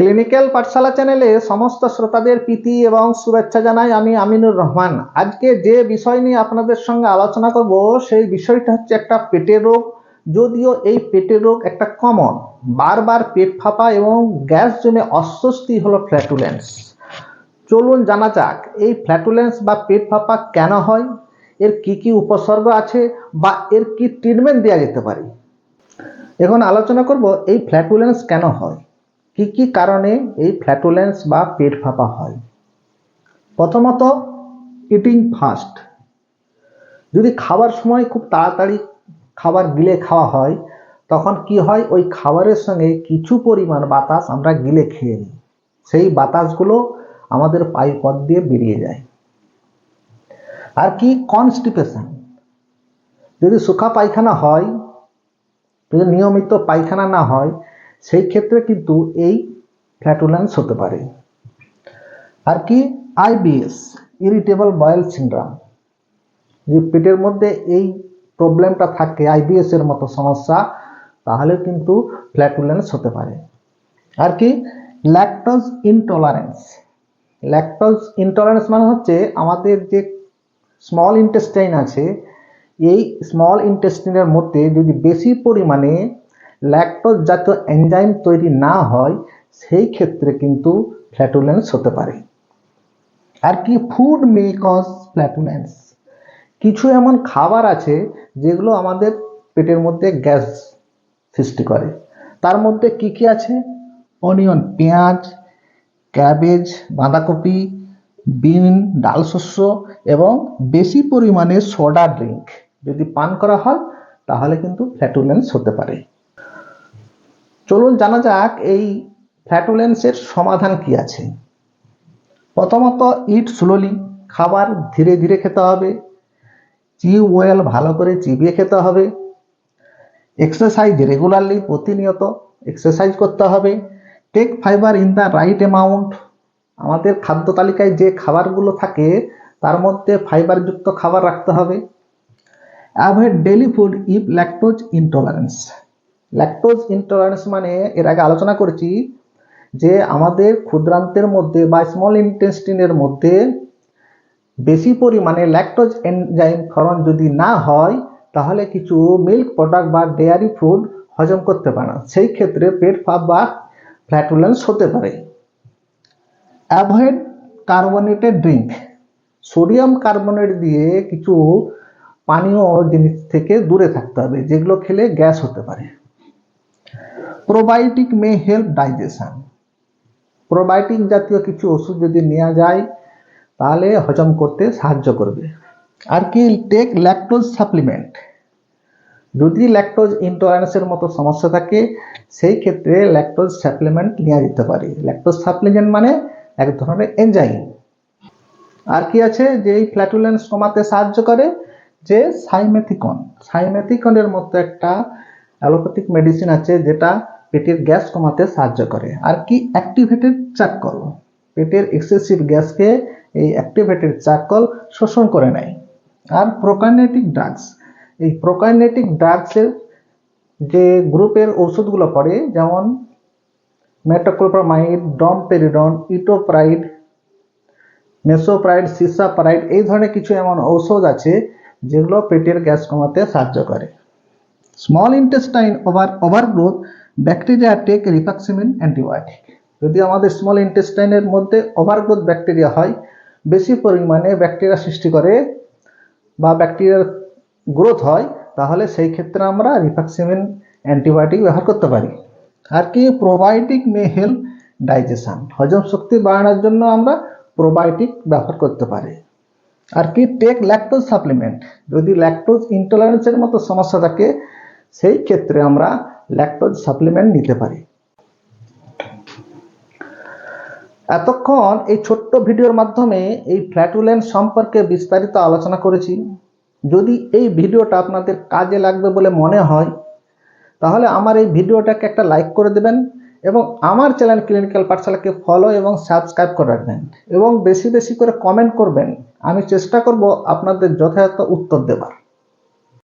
Clinical পাঠশালা চ্যানেলে সমস্ত শ্রোতাদের প্রীতি এবং শুভেচ্ছা জানাই আমি আমিনুর রহমান। আজকে যে বিষয় নিয়ে আপনাদের সঙ্গে আলোচনা করব, সেই বিষয়টা হচ্ছে একটা পেটের রোগ, যদিও এই পেটের রোগ একটা কমন বারবার পেট ফাঁপা এবং গ্যাস জমে অস্বস্তি হলো ফ্ল্যাটুলেন্স চলুন জানা যাক, এই ফ্ল্যাটুলেন্স বা পেট ফাঁপা কেন হয়? এর কি কি উপসর্গ আছে বা এর কি ট্রিটমেন্ট দেওয়া যেতে পারে? এখন আলোচনা করব, এই ফ্ল্যাটুলেন্স কেন হয়? কি কি কারণে এই ফ্ল্যাটুলেন্স বা পেট ফাঁপা হয়? প্রথমত ইটিং ফাস্ট যদি খাবার সময় খুব তাড়াতাড়ি খাবার গিলে খাওয়া হয়, তখন কি হয়? ওই খাবারের সঙ্গে কিছু পরিমাণ বাতাস আমরা গিলে খেয়ে নিই। সেই বাতাসগুলো আমাদের পাইপথ দিয়ে বেরিয়ে যায়। আর কি? কনস্টিপেশন যদি সুখা পায়খানা হয়, যদি নিয়মিত পায়খানা না হয় সেই ক্ষেত্রে কিন্তু এই ফ্ল্যাটুলেন্স হতে পারে। আর কি? আইবিএস ইরিটেবল বয়েল সিন্ড্রাম যে পেটের মধ্যে এই প্রবলেমটা থাকে আইবিএস এর মতো সমস্যা, তাহলে কিন্তু ফ্ল্যাটুলেন্স হতে পারে। আর কি? ল্যাকটোজ ইনটলারেন্স ল্যাকটোজ ইনটলারেন্স মানে হচ্ছে আমাদের যে স্মল ইন্টেস্টাইন আছে, এই স্মল ইন্টেস্টিনের মধ্যে যদি বেশি পরিমাণে ল্যাকটোজ জাতীয় এনজাইম তৈরি না হয়, সেই ক্ষেত্রে কিন্তু ফ্ল্যাটুলেন্স হতে পারে। আর কি ফুড মে কজ ফ্ল্যাটুলেন্স কিছু এমন খাবার আছে যেগুলো আমাদের পেটের মধ্যে গ্যাস সৃষ্টি করে। তার মধ্যে কি কি আছে? অনিয়ন পেঁয়াজ ক্যাবেজ বাঁধাকপি, বিন, ডাল শস্য এবং বেশি পরিমাণে সোডা ড্রিঙ্ক যদি পান করা হয়, তাহলে কিন্তু ফ্ল্যাটুলেন্স হতে পারে। চলুন জানা যাক এই ফ্ল্যাটুলেন্সের সমাধান কি আছে। প্রথমত ইট স্লোলি খাবার ধীরে ধীরে খেতে হবে। চিউ ওয়েল ভালো করে চিবিয়ে খেতে হবে। এক্সারসাইজ রেগুলারলি প্রতিনিয়ত এক্সারসাইজ করতে হবে। Take fibre in the right amount আমাদের খাদ্য তালিকায় যে খাবারগুলো থাকে, তার মধ্যে ফাইবারযুক্ত খাবার রাখতে হবে। Avoid dairy food if lactose intolerance lactose intolerance মানে এর আগে আলোচনা করেছি যে আমাদের ক্ষুদ্রান্তের মধ্যে বা স্মল ইন্টেস্টিনের মধ্যে বেশি পরিমাণে ল্যাকটোজ এনজাইম ক্ষরণ যদি না হয়, তাহলে কিছু মিল্ক প্রোডাক্ট বা ডেয়ারি ফুড হজম করতে পারে না। সেই ক্ষেত্রে পেট ফাঁপ বা ফ্ল্যাটুলেন্স হতে পারে। Avoid carbonated drink sodium carbonate দিয়ে কিছু পানীয় জিনিস থেকে দূরে থাকতে হবে, যেগুলো খেলে গ্যাস হতে পারে। Probiotic may help digestion probiotic জাতীয় কিছু ওষুধ যদি নেওয়া যায়, তাহলে হজম করতে সাহায্য করবে। আর কি টেক ল্যাকটোজ সাপ্লিমেন্ট যদি ল্যাকটোজ ইনটলারেন্সের মতো সমস্যা থাকে, সেই ক্ষেত্রে ল্যাকটোজ সাপ্লিমেন্ট নেওয়া যেতে পারে। ল্যাকটোজ সাপ্লিমেন্ট মানে এক ধরনের এনজাইম আর কি আছে, যে এই ফ্ল্যাটুলেন্স কমাতে সাহায্য করে, যে সাইমেথিকন সাইমেথিকনের মতো একটা অ্যালোপ্যাথিক মেডিসিন আছে, যেটা পেটের গ্যাস কমাতে সাহায্য করে। আর কি অ্যাক্টিভেটেড চাকল পেটের এক্সেসিভ গ্যাসকে এই অ্যাক্টিভেটেড চাকল শোষণ করে নেয়। আর প্রোকাইনেটিক ড্রাগস এই প্রোকাইনেটিক ড্রাগসের যে গ্রুপের ওষুধগুলো পড়ে, যেমন metoclopramide domperidone itopride mosapride cisapride এই ধরনের কিছু এমন ঔষধ আছে যেগুলো পেটের গ্যাস কমাতে সাহায্য করে। Small intestine over overgrowth bacteria take rifaximin antibiotic যদি আমাদের স্মল ইন্টেস্টাইনের মধ্যে ওভারগ্রোথ ব্যাকটেরিয়া হয়, বেশি পরিমাণে ব্যাকটেরিয়া সৃষ্টি করে বা ব্যাকটেরিয়ার গ্রোথ হয়, তাহলে সেই ক্ষেত্রে আমরা রিফাক্সিমিন অ্যান্টিবায়োটিক ব্যবহার করতে পারি। আর কি? প্রোবায়োটিক মে হেল্প ডাইজেশন হজম শক্তি বাড়ানোর জন্য আমরা প্রোবায়োটিক ব্যবহার করতে পারি। আর কি? টেক ল্যাকটোজ সাপ্লিমেন্ট যদি ল্যাকটোজ ইনটলারেন্সের মতো সমস্যা থাকে, সেই ক্ষেত্রে আমরা ল্যাকটোজ সাপ্লিমেন্ট নিতে পারি। এতক্ষণ এই ছোট্ট ভিডিওর মাধ্যমে এই ফ্ল্যাটুলেন্স সম্পর্কে বিস্তারিত আলোচনা করেছি। যদি এই ভিডিওটা আপনাদের কাজে লাগবে বলে মনে হয়, তাহলে আমার এই ভিডিওটাকে একটা লাইক করে দেবেন এবং আমার চ্যানেল ক্লিনিক্যাল পাঠশালাকে ফলো এবং সাবস্ক্রাইব করে রাখবেন এবং বেশি বেশি করে কমেন্ট করবেন। আমি চেষ্টা করব আপনাদের যথাযথ উত্তর দেবার।